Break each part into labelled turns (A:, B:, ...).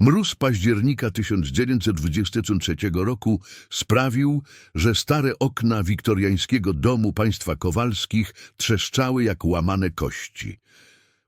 A: Mróz października 1923 roku sprawił, że stare okna wiktoriańskiego domu państwa Kowalskich trzeszczały jak łamane kości.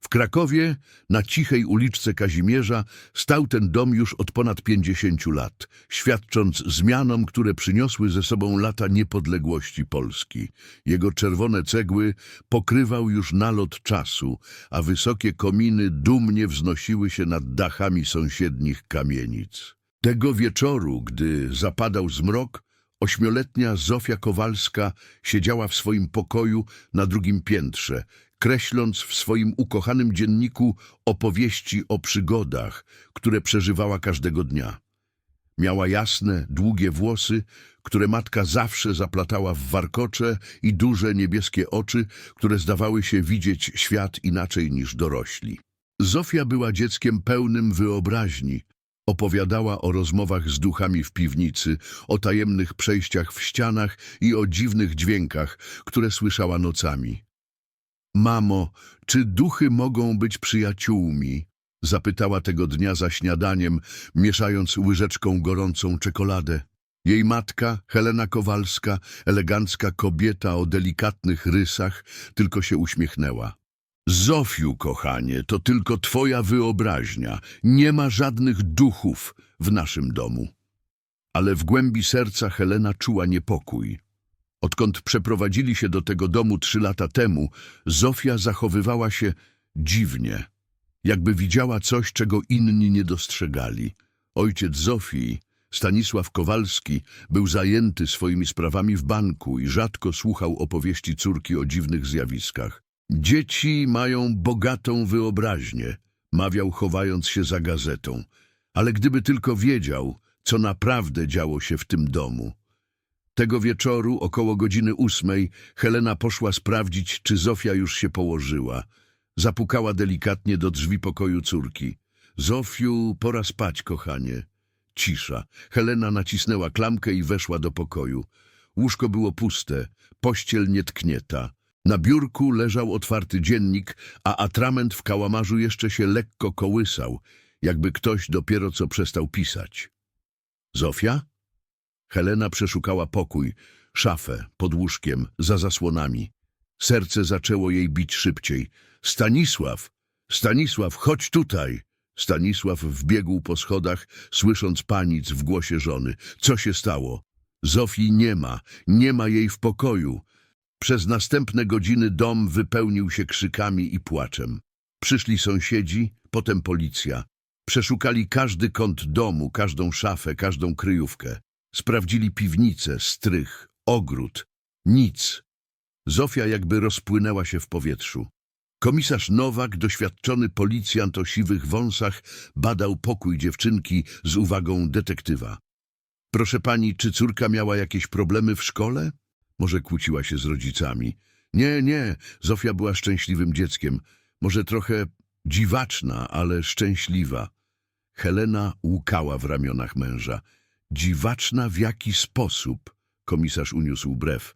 A: W Krakowie, na cichej uliczce Kazimierza, stał ten dom już od ponad 50 lat, świadcząc zmianom, które przyniosły ze sobą lata niepodległości Polski. Jego czerwone cegły pokrywał już nalot czasu, a wysokie kominy dumnie wznosiły się nad dachami sąsiednich kamienic. Tego wieczoru, gdy zapadał zmrok, ośmioletnia Zofia Kowalska siedziała w swoim pokoju na drugim piętrze, kreśląc w swoim ukochanym dzienniku opowieści o przygodach, które przeżywała każdego dnia. Miała jasne, długie włosy, które matka zawsze zaplatała w warkocze i duże niebieskie oczy, które zdawały się widzieć świat inaczej niż dorośli. Zofia była dzieckiem pełnym wyobraźni. Opowiadała o rozmowach z duchami w piwnicy, o tajemnych przejściach w ścianach i o dziwnych dźwiękach, które słyszała nocami. Mamo, czy duchy mogą być przyjaciółmi? Zapytała tego dnia za śniadaniem, mieszając łyżeczką gorącą czekoladę. Jej matka, Helena Kowalska, elegancka kobieta o delikatnych rysach, tylko się uśmiechnęła. Zofiu, kochanie, to tylko twoja wyobraźnia. Nie ma żadnych duchów w naszym domu. Ale w głębi serca Helena czuła niepokój. Odkąd przeprowadzili się do tego domu trzy lata temu, Zofia zachowywała się dziwnie, jakby widziała coś, czego inni nie dostrzegali. Ojciec Zofii, Stanisław Kowalski, był zajęty swoimi sprawami w banku i rzadko słuchał opowieści córki o dziwnych zjawiskach. Dzieci mają bogatą wyobraźnię, mawiał chowając się za gazetą, ale gdyby tylko wiedział, co naprawdę działo się w tym domu. Tego wieczoru, około godziny ósmej, Helena poszła sprawdzić, czy Zofia już się położyła. Zapukała delikatnie do drzwi pokoju córki. Zofiu, pora spać, kochanie. Cisza. Helena nacisnęła klamkę i weszła do pokoju. Łóżko było puste, pościel nietknięta. Na biurku leżał otwarty dziennik, a atrament w kałamarzu jeszcze się lekko kołysał, jakby ktoś dopiero co przestał pisać. Zofia? Helena przeszukała pokój, szafę, pod łóżkiem, za zasłonami. Serce zaczęło jej bić szybciej. Stanisław! Stanisław, chodź tutaj! Stanisław wbiegł po schodach, słysząc panic w głosie żony. Co się stało? Zofii nie ma, nie ma jej w pokoju. Przez następne godziny dom wypełnił się krzykami i płaczem. Przyszli sąsiedzi, potem policja. Przeszukali każdy kąt domu, każdą szafę, każdą kryjówkę. Sprawdzili piwnicę, strych, ogród. Nic. Zofia jakby rozpłynęła się w powietrzu. Komisarz Nowak, doświadczony policjant o siwych wąsach, badał pokój dziewczynki z uwagą detektywa. Proszę pani, czy córka miała jakieś problemy w szkole? Może kłóciła się z rodzicami? Nie, nie, Zofia była szczęśliwym dzieckiem. Może trochę dziwaczna, ale szczęśliwa. Helena łukała w ramionach męża. Dziwaczna w jaki sposób, komisarz uniósł brew.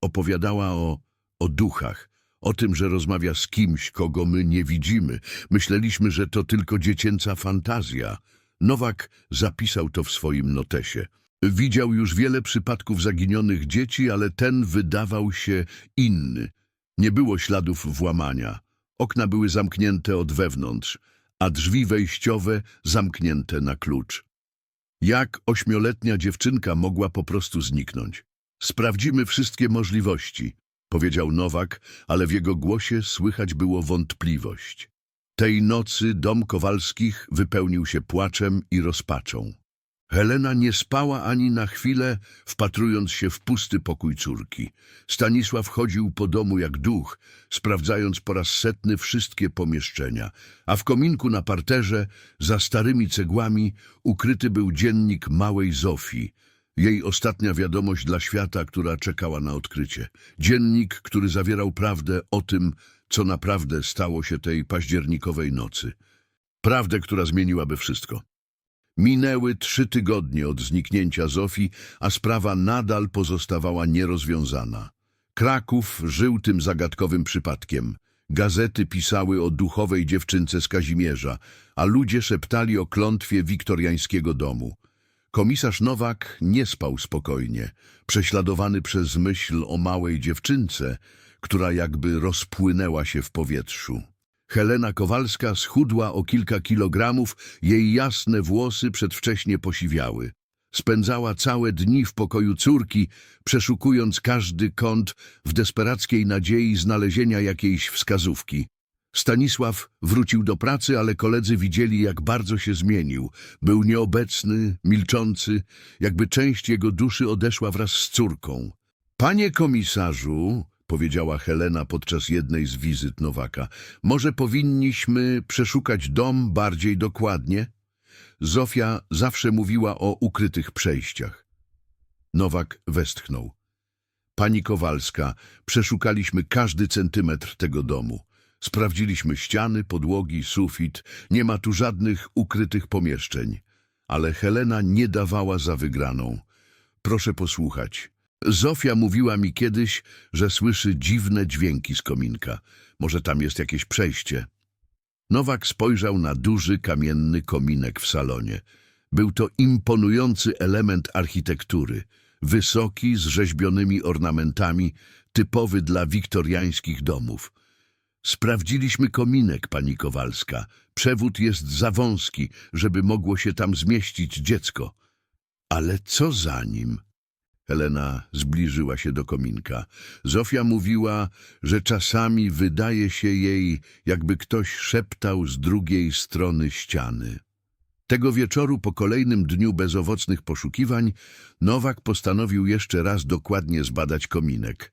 A: Opowiadała o, o duchach, o tym, że rozmawia z kimś, kogo my nie widzimy. Myśleliśmy, że to tylko dziecięca fantazja. Nowak zapisał to w swoim notesie. Widział już wiele przypadków zaginionych dzieci, ale ten wydawał się inny. Nie było śladów włamania. Okna były zamknięte od wewnątrz, a drzwi wejściowe zamknięte na klucz. Jak ośmioletnia dziewczynka mogła po prostu zniknąć? Sprawdzimy wszystkie możliwości, powiedział Nowak, ale w jego głosie słychać było wątpliwość. Tej nocy dom Kowalskich wypełnił się płaczem i rozpaczą. Helena nie spała ani na chwilę, wpatrując się w pusty pokój córki. Stanisław chodził po domu jak duch, sprawdzając po raz setny wszystkie pomieszczenia, a w kominku na parterze, za starymi cegłami, ukryty był dziennik małej Zofii, jej ostatnia wiadomość dla świata, która czekała na odkrycie. Dziennik, który zawierał prawdę o tym, co naprawdę stało się tej październikowej nocy. Prawdę, która zmieniłaby wszystko. Minęły trzy tygodnie od zniknięcia Zofii, a sprawa nadal pozostawała nierozwiązana. Kraków żył tym zagadkowym przypadkiem. Gazety pisały o duchowej dziewczynce z Kazimierza, a ludzie szeptali o klątwie wiktoriańskiego domu. Komisarz Nowak nie spał spokojnie, prześladowany przez myśl o małej dziewczynce, która jakby rozpłynęła się w powietrzu. Helena Kowalska schudła o kilka kilogramów, jej jasne włosy przedwcześnie posiwiały. Spędzała całe dni w pokoju córki, przeszukując każdy kąt w desperackiej nadziei znalezienia jakiejś wskazówki. Stanisław wrócił do pracy, ale koledzy widzieli, jak bardzo się zmienił. Był nieobecny, milczący, jakby część jego duszy odeszła wraz z córką. Panie komisarzu, powiedziała Helena podczas jednej z wizyt Nowaka, może powinniśmy przeszukać dom bardziej dokładnie? Zofia zawsze mówiła o ukrytych przejściach. Nowak westchnął. Pani Kowalska, przeszukaliśmy każdy centymetr tego domu. Sprawdziliśmy ściany, podłogi, sufit. Nie ma tu żadnych ukrytych pomieszczeń. Ale Helena nie dawała za wygraną. Proszę posłuchać. Zofia mówiła mi kiedyś, że słyszy dziwne dźwięki z kominka. Może tam jest jakieś przejście. Nowak spojrzał na duży kamienny kominek w salonie. Był to imponujący element architektury, wysoki, z rzeźbionymi ornamentami, typowy dla wiktoriańskich domów. Sprawdziliśmy kominek, pani Kowalska. Przewód jest za wąski, żeby mogło się tam zmieścić dziecko. Ale co za nim? Helena zbliżyła się do kominka. Zofia mówiła, że czasami wydaje się jej, jakby ktoś szeptał z drugiej strony ściany. Tego wieczoru, po kolejnym dniu bezowocnych poszukiwań, Nowak postanowił jeszcze raz dokładnie zbadać kominek.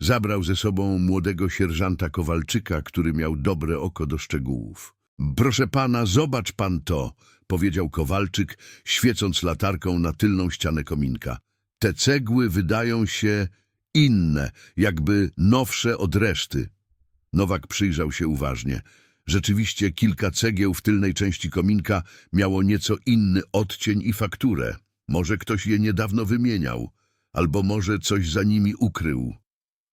A: Zabrał ze sobą młodego sierżanta Kowalczyka, który miał dobre oko do szczegółów. Proszę pana, zobacz pan to, powiedział Kowalczyk, świecąc latarką na tylną ścianę kominka. Te cegły wydają się inne, jakby nowsze od reszty. Nowak przyjrzał się uważnie. Rzeczywiście kilka cegieł w tylnej części kominka miało nieco inny odcień i fakturę. Może ktoś je niedawno wymieniał, albo może coś za nimi ukrył.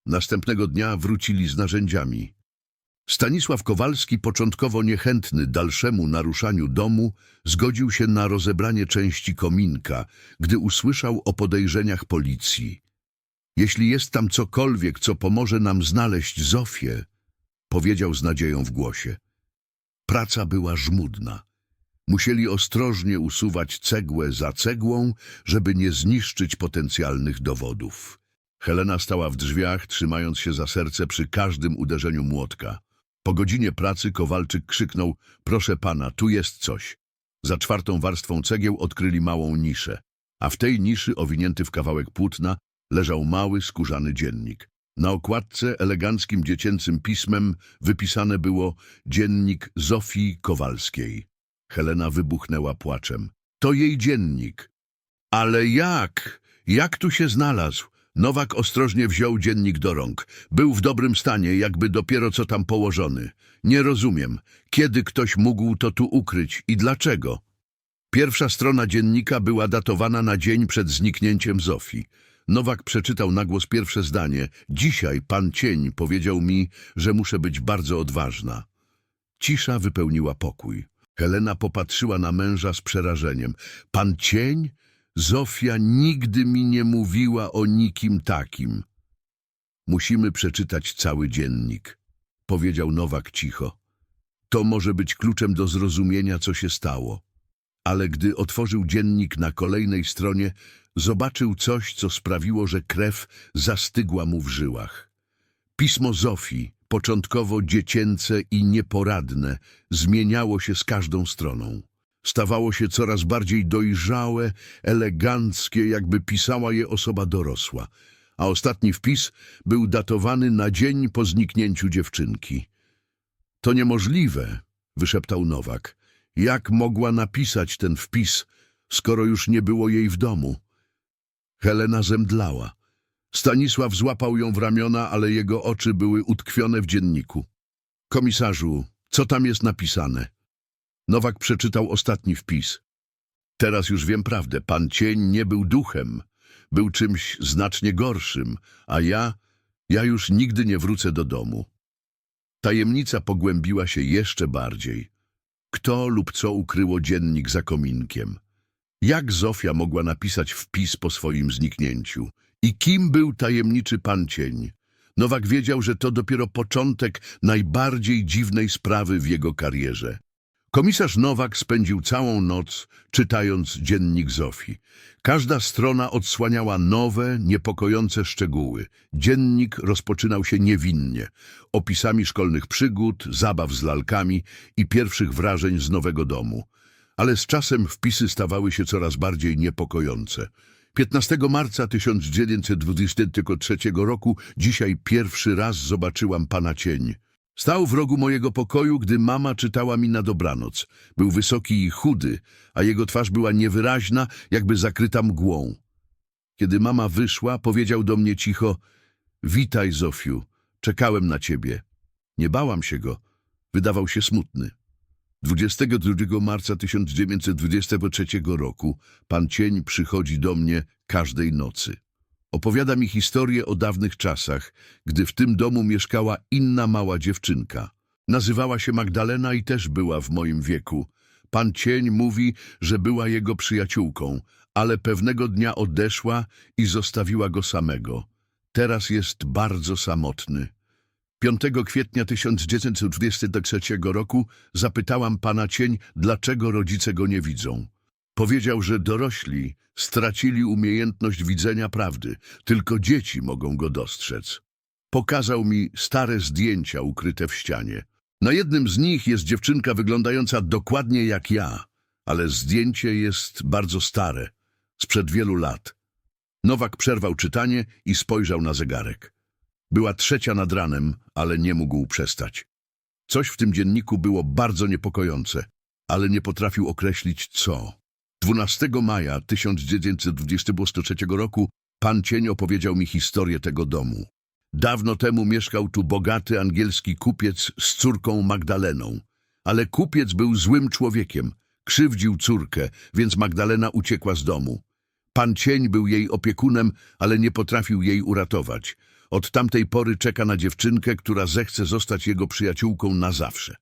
A: Następnego dnia wrócili z narzędziami. Stanisław Kowalski, początkowo niechętny dalszemu naruszaniu domu, zgodził się na rozebranie części kominka, gdy usłyszał o podejrzeniach policji. Jeśli jest tam cokolwiek, co pomoże nam znaleźć Zofię, powiedział z nadzieją w głosie. Praca była żmudna. Musieli ostrożnie usuwać cegłę za cegłą, żeby nie zniszczyć potencjalnych dowodów. Helena stała w drzwiach, trzymając się za serce przy każdym uderzeniu młotka. Po godzinie pracy Kowalczyk krzyknął, proszę pana, tu jest coś. Za czwartą warstwą cegieł odkryli małą niszę, a w tej niszy, owinięty w kawałek płótna, leżał mały, skórzany dziennik. Na okładce eleganckim dziecięcym pismem wypisane było dziennik Zofii Kowalskiej. Helena wybuchnęła płaczem. To jej dziennik. Ale jak? Jak tu się znalazł? Nowak ostrożnie wziął dziennik do rąk. Był w dobrym stanie, jakby dopiero co tam położony. Nie rozumiem, kiedy ktoś mógł to tu ukryć i dlaczego? Pierwsza strona dziennika była datowana na dzień przed zniknięciem Zofii. Nowak przeczytał na głos pierwsze zdanie. Dzisiaj pan cień powiedział mi, że muszę być bardzo odważna. Cisza wypełniła pokój. Helena popatrzyła na męża z przerażeniem. Pan cień? Zofia nigdy mi nie mówiła o nikim takim. Musimy przeczytać cały dziennik, powiedział Nowak cicho. To może być kluczem do zrozumienia, co się stało. Ale gdy otworzył dziennik na kolejnej stronie, zobaczył coś, co sprawiło, że krew zastygła mu w żyłach. Pismo Zofii, początkowo dziecięce i nieporadne, zmieniało się z każdą stroną. Stawało się coraz bardziej dojrzałe, eleganckie, jakby pisała je osoba dorosła, a ostatni wpis był datowany na dzień po zniknięciu dziewczynki. To niemożliwe, wyszeptał Nowak. Jak mogła napisać ten wpis, skoro już nie było jej w domu? Helena zemdlała. Stanisław złapał ją w ramiona, ale jego oczy były utkwione w dzienniku. Komisarzu, co tam jest napisane? Nowak przeczytał ostatni wpis. Teraz już wiem prawdę. Pan cień nie był duchem. Był czymś znacznie gorszym, a ja, ja już nigdy nie wrócę do domu. Tajemnica pogłębiła się jeszcze bardziej. Kto lub co ukryło dziennik za kominkiem? Jak Zofia mogła napisać wpis po swoim zniknięciu? I kim był tajemniczy pan cień? Nowak wiedział, że to dopiero początek najbardziej dziwnej sprawy w jego karierze. Komisarz Nowak spędził całą noc czytając dziennik Zofii. Każda strona odsłaniała nowe, niepokojące szczegóły. Dziennik rozpoczynał się niewinnie, opisami szkolnych przygód, zabaw z lalkami i pierwszych wrażeń z nowego domu. Ale z czasem wpisy stawały się coraz bardziej niepokojące. 15 marca 1923 roku, dzisiaj pierwszy raz zobaczyłam pana cień. Stał w rogu mojego pokoju, gdy mama czytała mi na dobranoc. Był wysoki i chudy, a jego twarz była niewyraźna, jakby zakryta mgłą. Kiedy mama wyszła, powiedział do mnie cicho — Witaj, Zofiu, czekałem na ciebie. Nie bałam się go. Wydawał się smutny. 22 marca 1923 roku pan cień przychodzi do mnie każdej nocy. Opowiada mi historię o dawnych czasach, gdy w tym domu mieszkała inna mała dziewczynka. Nazywała się Magdalena i też była w moim wieku. Pan cień mówi, że była jego przyjaciółką, ale pewnego dnia odeszła i zostawiła go samego. Teraz jest bardzo samotny. 5 kwietnia 1923 roku zapytałam pana cień, dlaczego rodzice go nie widzą. Powiedział, że dorośli stracili umiejętność widzenia prawdy, tylko dzieci mogą go dostrzec. Pokazał mi stare zdjęcia ukryte w ścianie. Na jednym z nich jest dziewczynka wyglądająca dokładnie jak ja, ale zdjęcie jest bardzo stare, sprzed wielu lat. Nowak przerwał czytanie i spojrzał na zegarek. Była trzecia nad ranem, ale nie mógł przestać. Coś w tym dzienniku było bardzo niepokojące, ale nie potrafił określić co. 12 maja 1923 roku pan cień opowiedział mi historię tego domu. Dawno temu mieszkał tu bogaty angielski kupiec z córką Magdaleną. Ale kupiec był złym człowiekiem, krzywdził córkę, więc Magdalena uciekła z domu. Pan cień był jej opiekunem, ale nie potrafił jej uratować. Od tamtej pory czeka na dziewczynkę, która zechce zostać jego przyjaciółką na zawsze.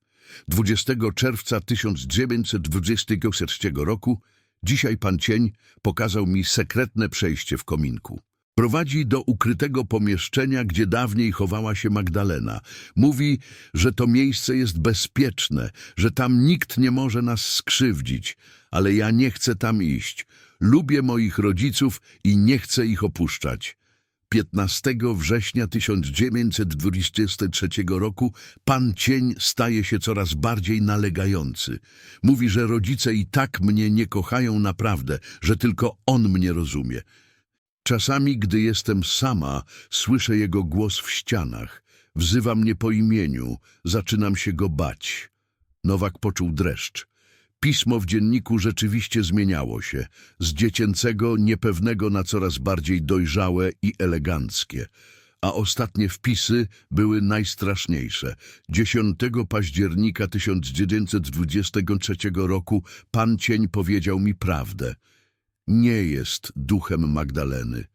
A: 20 czerwca 1923 roku Dzisiaj pan cień pokazał mi sekretne przejście w kominku. Prowadzi do ukrytego pomieszczenia, gdzie dawniej chowała się Magdalena. Mówi, że to miejsce jest bezpieczne, że tam nikt nie może nas skrzywdzić, ale ja nie chcę tam iść. Lubię moich rodziców i nie chcę ich opuszczać. 15 września 1923 roku pan cień staje się coraz bardziej nalegający. Mówi, że rodzice i tak mnie nie kochają naprawdę, że tylko on mnie rozumie. Czasami, gdy jestem sama, słyszę jego głos w ścianach. Wzywa mnie po imieniu, zaczynam się go bać. Nowak poczuł dreszcz. Pismo w dzienniku rzeczywiście zmieniało się, z dziecięcego, niepewnego na coraz bardziej dojrzałe i eleganckie, a ostatnie wpisy były najstraszniejsze. 10 października 1923 roku pan cień powiedział mi prawdę. Nie jest duchem Magdaleny.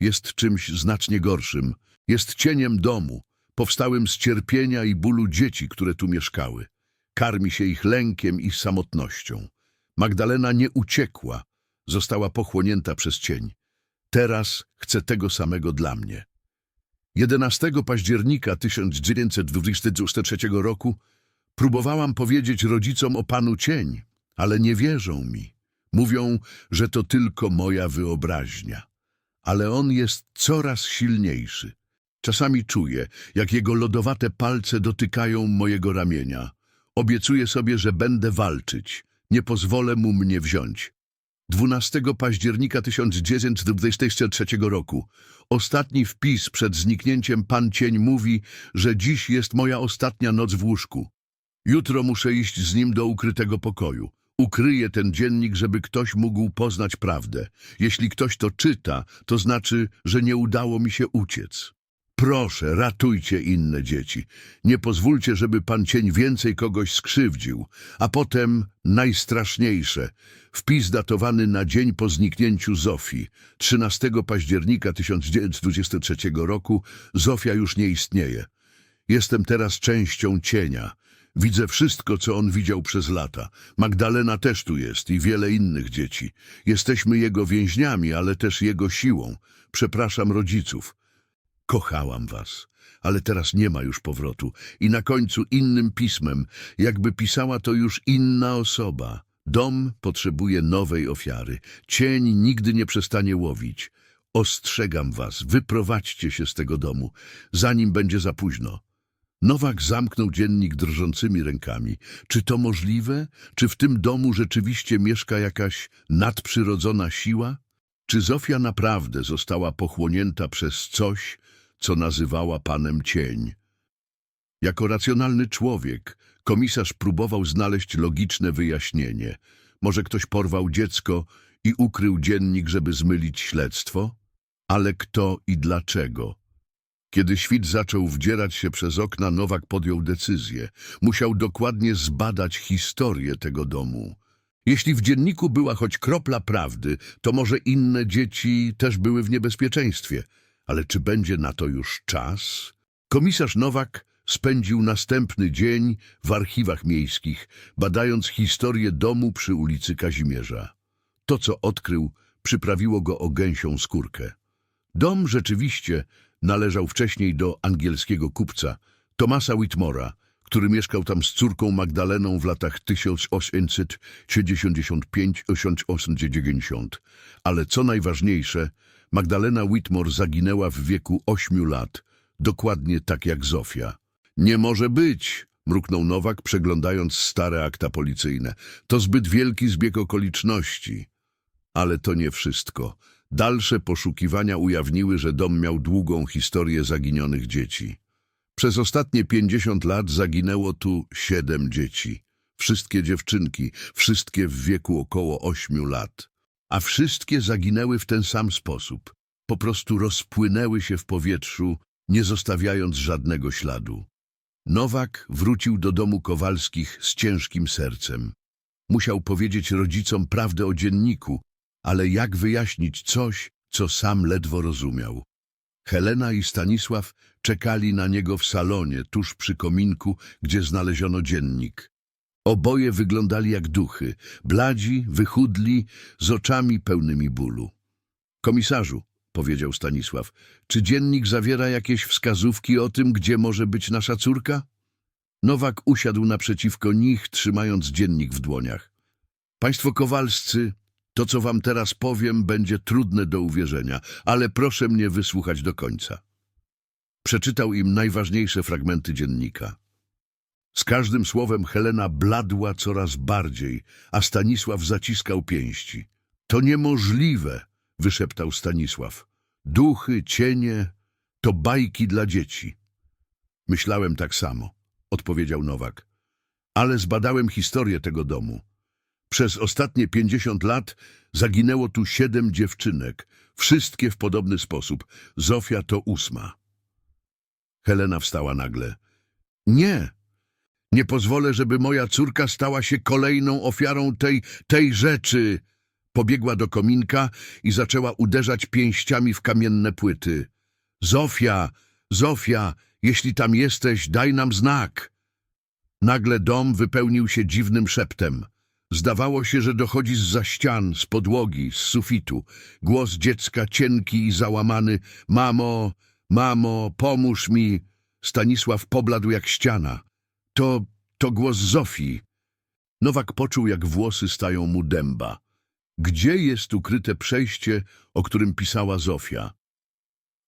A: Jest czymś znacznie gorszym. Jest cieniem domu, powstałym z cierpienia i bólu dzieci, które tu mieszkały. Karmi się ich lękiem i samotnością. Magdalena nie uciekła, została pochłonięta przez cień. Teraz chce tego samego dla mnie. 11 października 1923 roku próbowałam powiedzieć rodzicom o panu cień, ale nie wierzą mi. Mówią, że to tylko moja wyobraźnia. Ale on jest coraz silniejszy. Czasami czuję, jak jego lodowate palce dotykają mojego ramienia. Obiecuję sobie, że będę walczyć. Nie pozwolę mu mnie wziąć. 12 października 1923 roku. Ostatni wpis przed zniknięciem pan cień mówi, że dziś jest moja ostatnia noc w łóżku. Jutro muszę iść z nim do ukrytego pokoju. Ukryję ten dziennik, żeby ktoś mógł poznać prawdę. Jeśli ktoś to czyta, to znaczy, że nie udało mi się uciec. Proszę, ratujcie inne dzieci. Nie pozwólcie, żeby pan cień więcej kogoś skrzywdził. A potem najstraszniejsze. Wpis datowany na dzień po zniknięciu Zofii. 13 października 1923 roku Zofia już nie istnieje. Jestem teraz częścią cienia. Widzę wszystko, co on widział przez lata. Magdalena też tu jest i wiele innych dzieci. Jesteśmy jego więźniami, ale też jego siłą. Przepraszam rodziców. Kochałam was, ale teraz nie ma już powrotu. I na końcu innym pismem, jakby pisała to już inna osoba. Dom potrzebuje nowej ofiary. Cień nigdy nie przestanie łowić. Ostrzegam was, wyprowadźcie się z tego domu, zanim będzie za późno. Nowak zamknął dziennik drżącymi rękami. Czy to możliwe? Czy w tym domu rzeczywiście mieszka jakaś nadprzyrodzona siła? Czy Zofia naprawdę została pochłonięta przez coś, co nazywała panem cień? Jako racjonalny człowiek, komisarz próbował znaleźć logiczne wyjaśnienie. Może ktoś porwał dziecko i ukrył dziennik, żeby zmylić śledztwo? Ale kto i dlaczego? Kiedy świt zaczął wdzierać się przez okna, Nowak podjął decyzję. Musiał dokładnie zbadać historię tego domu. Jeśli w dzienniku była choć kropla prawdy, to może inne dzieci też były w niebezpieczeństwie. Ale czy będzie na to już czas? Komisarz Nowak spędził następny dzień w archiwach miejskich, badając historię domu przy ulicy Kazimierza. To, co odkrył, przyprawiło go o gęsią skórkę. Dom rzeczywiście należał wcześniej do angielskiego kupca Thomasa Whitmora, który mieszkał tam z córką Magdaleną w latach 1875-1890. Ale co najważniejsze, Magdalena Whitmore zaginęła w wieku ośmiu lat, dokładnie tak jak Zofia. Nie może być, mruknął Nowak, przeglądając stare akta policyjne. To zbyt wielki zbieg okoliczności. Ale to nie wszystko. Dalsze poszukiwania ujawniły, że dom miał długą historię zaginionych dzieci. Przez ostatnie pięćdziesiąt lat zaginęło tu siedem dzieci. Wszystkie dziewczynki, wszystkie w wieku około ośmiu lat. A wszystkie zaginęły w ten sam sposób. Po prostu rozpłynęły się w powietrzu, nie zostawiając żadnego śladu. Nowak wrócił do domu Kowalskich z ciężkim sercem. Musiał powiedzieć rodzicom prawdę o dzienniku, ale jak wyjaśnić coś, co sam ledwo rozumiał? Helena i Stanisław czekali na niego w salonie, tuż przy kominku, gdzie znaleziono dziennik. Oboje wyglądali jak duchy, bladzi, wychudli, z oczami pełnymi bólu. Komisarzu, powiedział Stanisław, czy dziennik zawiera jakieś wskazówki o tym, gdzie może być nasza córka? Nowak usiadł naprzeciwko nich, trzymając dziennik w dłoniach. Państwo Kowalscy, to, co wam teraz powiem, będzie trudne do uwierzenia, ale proszę mnie wysłuchać do końca. Przeczytał im najważniejsze fragmenty dziennika. Z każdym słowem Helena bladła coraz bardziej, a Stanisław zaciskał pięści. To niemożliwe, wyszeptał Stanisław. Duchy, cienie, to bajki dla dzieci. Myślałem tak samo, odpowiedział Nowak. Ale zbadałem historię tego domu. Przez ostatnie pięćdziesiąt lat zaginęło tu siedem dziewczynek, wszystkie w podobny sposób. Zofia to ósma. Helena wstała nagle. Nie, nie pozwolę, żeby moja córka stała się kolejną ofiarą tej, tej rzeczy. Pobiegła do kominka i zaczęła uderzać pięściami w kamienne płyty. Zofia, Zofia, jeśli tam jesteś, daj nam znak. Nagle dom wypełnił się dziwnym szeptem. Zdawało się, że dochodzi z ścian, z podłogi, z sufitu. Głos dziecka cienki i załamany. Mamo, mamo, pomóż mi. Stanisław pobladł jak ściana. To, to głos Zofii. Nowak poczuł, jak włosy stają mu dęba. Gdzie jest ukryte przejście, o którym pisała Zofia?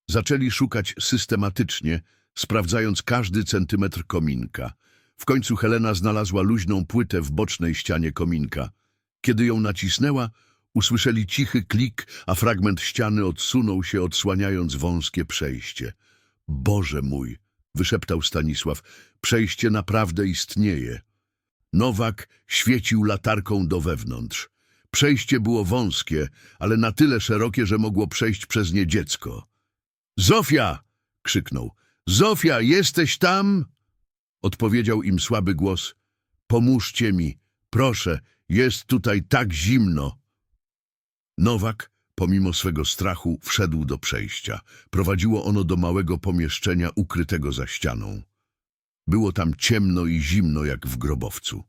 A: Zaczęli szukać systematycznie, sprawdzając każdy centymetr kominka. W końcu Helena znalazła luźną płytę w bocznej ścianie kominka. Kiedy ją nacisnęła, usłyszeli cichy klik, a fragment ściany odsunął się, odsłaniając wąskie przejście. Boże mój, wyszeptał Stanisław, przejście naprawdę istnieje. Nowak świecił latarką do wewnątrz. Przejście było wąskie, ale na tyle szerokie, że mogło przejść przez nie dziecko. Zofia! krzyknął. Zofia, jesteś tam? Odpowiedział im słaby głos. Pomóżcie mi, proszę, jest tutaj tak zimno. Nowak, pomimo swego strachu, wszedł do przejścia. Prowadziło ono do małego pomieszczenia ukrytego za ścianą. Było tam ciemno i zimno jak w grobowcu.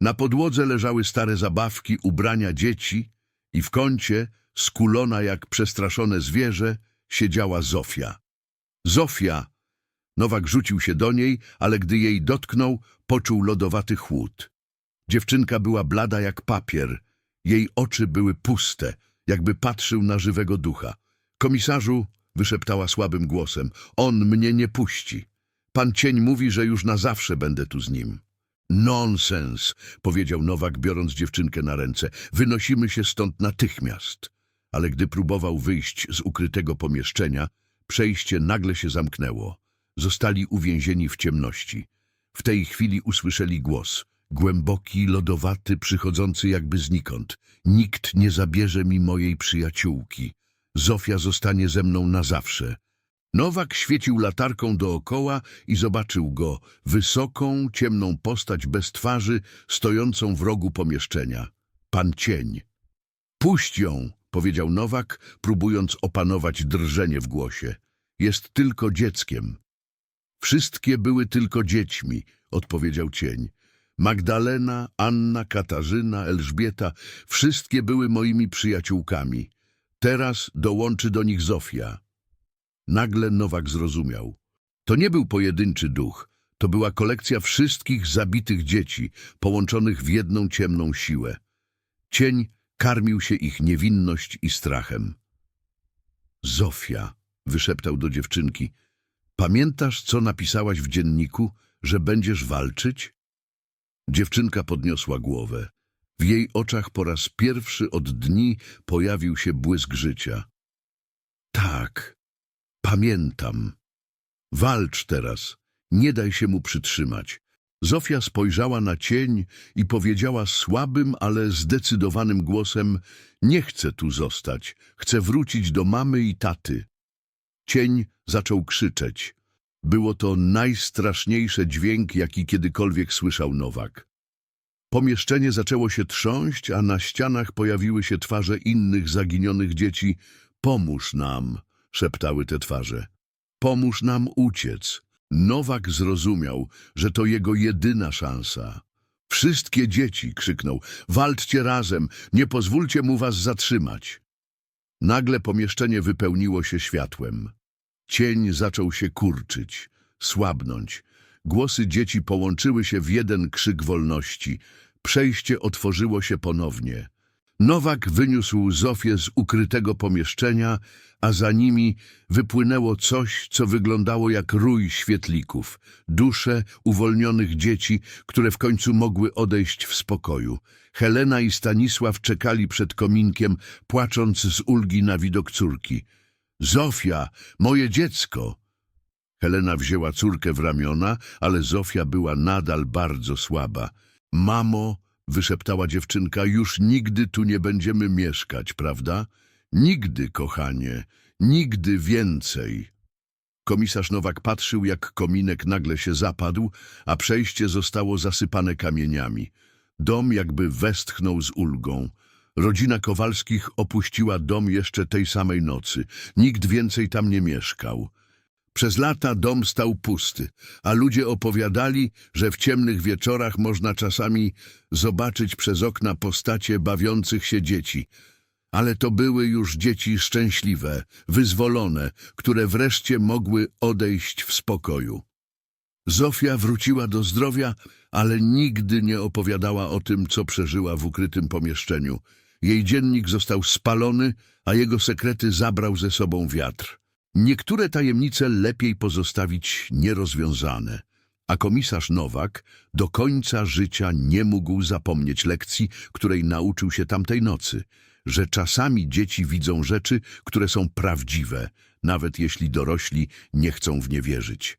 A: Na podłodze leżały stare zabawki, ubrania dzieci i w kącie, skulona jak przestraszone zwierzę, siedziała Zofia. Zofia! Nowak rzucił się do niej, ale gdy jej dotknął, poczuł lodowaty chłód. Dziewczynka była blada jak papier. Jej oczy były puste, jakby patrzył na żywego ducha. Komisarzu, wyszeptała słabym głosem, on mnie nie puści. Pan cień mówi, że już na zawsze będę tu z nim. Nonsens, powiedział Nowak, biorąc dziewczynkę na ręce. Wynosimy się stąd natychmiast. Ale gdy próbował wyjść z ukrytego pomieszczenia, przejście nagle się zamknęło. Zostali uwięzieni w ciemności. W tej chwili usłyszeli głos. Głęboki, lodowaty, przychodzący jakby znikąd. Nikt nie zabierze mi mojej przyjaciółki. Zofia zostanie ze mną na zawsze. Nowak świecił latarką dookoła i zobaczył go, wysoką, ciemną postać bez twarzy, stojącą w rogu pomieszczenia. Pan cień. Puść ją, powiedział Nowak, próbując opanować drżenie w głosie. Jest tylko dzieckiem. Wszystkie były tylko dziećmi, odpowiedział cień. Magdalena, Anna, Katarzyna, Elżbieta, wszystkie były moimi przyjaciółkami. Teraz dołączy do nich Zofia. Nagle Nowak zrozumiał. To nie był pojedynczy duch, to była kolekcja wszystkich zabitych dzieci, połączonych w jedną ciemną siłę. Cień karmił się ich niewinność i strachem. Zofia, wyszeptał do dziewczynki, pamiętasz, co napisałaś w dzienniku, że będziesz walczyć? Dziewczynka podniosła głowę. W jej oczach po raz pierwszy od dni pojawił się błysk życia. Tak, pamiętam. Walcz teraz, nie daj się mu przytrzymać. Zofia spojrzała na cień i powiedziała słabym, ale zdecydowanym głosem Nie chcę tu zostać, chcę wrócić do mamy i taty. Cień zaczął krzyczeć. Było to najstraszniejszy dźwięk, jaki kiedykolwiek słyszał Nowak. Pomieszczenie zaczęło się trząść, a na ścianach pojawiły się twarze innych zaginionych dzieci. Pomóż nam, szeptały te twarze. Pomóż nam uciec. Nowak zrozumiał, że to jego jedyna szansa. Wszystkie dzieci, krzyknął, walczcie razem, nie pozwólcie mu was zatrzymać. Nagle pomieszczenie wypełniło się światłem. Cień zaczął się kurczyć, słabnąć. Głosy dzieci połączyły się w jeden krzyk wolności. Przejście otworzyło się ponownie. Nowak wyniósł Zofię z ukrytego pomieszczenia, a za nimi wypłynęło coś, co wyglądało jak rój świetlików. Dusze uwolnionych dzieci, które w końcu mogły odejść w spokoju. Helena i Stanisław czekali przed kominkiem, płacząc z ulgi na widok córki. Zofia, moje dziecko! Helena wzięła córkę w ramiona, ale Zofia była nadal bardzo słaba. Mamo, wyszeptała dziewczynka, już nigdy tu nie będziemy mieszkać, prawda? Nigdy, kochanie, nigdy więcej. Komisarz Nowak patrzył, jak kominek nagle się zapadł, a przejście zostało zasypane kamieniami. Dom jakby westchnął z ulgą. Rodzina Kowalskich opuściła dom jeszcze tej samej nocy. Nikt więcej tam nie mieszkał. Przez lata dom stał pusty, a ludzie opowiadali, że w ciemnych wieczorach można czasami zobaczyć przez okna postacie bawiących się dzieci. Ale to były już dzieci szczęśliwe, wyzwolone, które wreszcie mogły odejść w spokoju. Zofia wróciła do zdrowia, ale nigdy nie opowiadała o tym, co przeżyła w ukrytym pomieszczeniu. Jej dziennik został spalony, a jego sekrety zabrał ze sobą wiatr. Niektóre tajemnice lepiej pozostawić nierozwiązane, a komisarz Nowak do końca życia nie mógł zapomnieć lekcji, której nauczył się tamtej nocy, że czasami dzieci widzą rzeczy, które są prawdziwe, nawet jeśli dorośli nie chcą w nie wierzyć.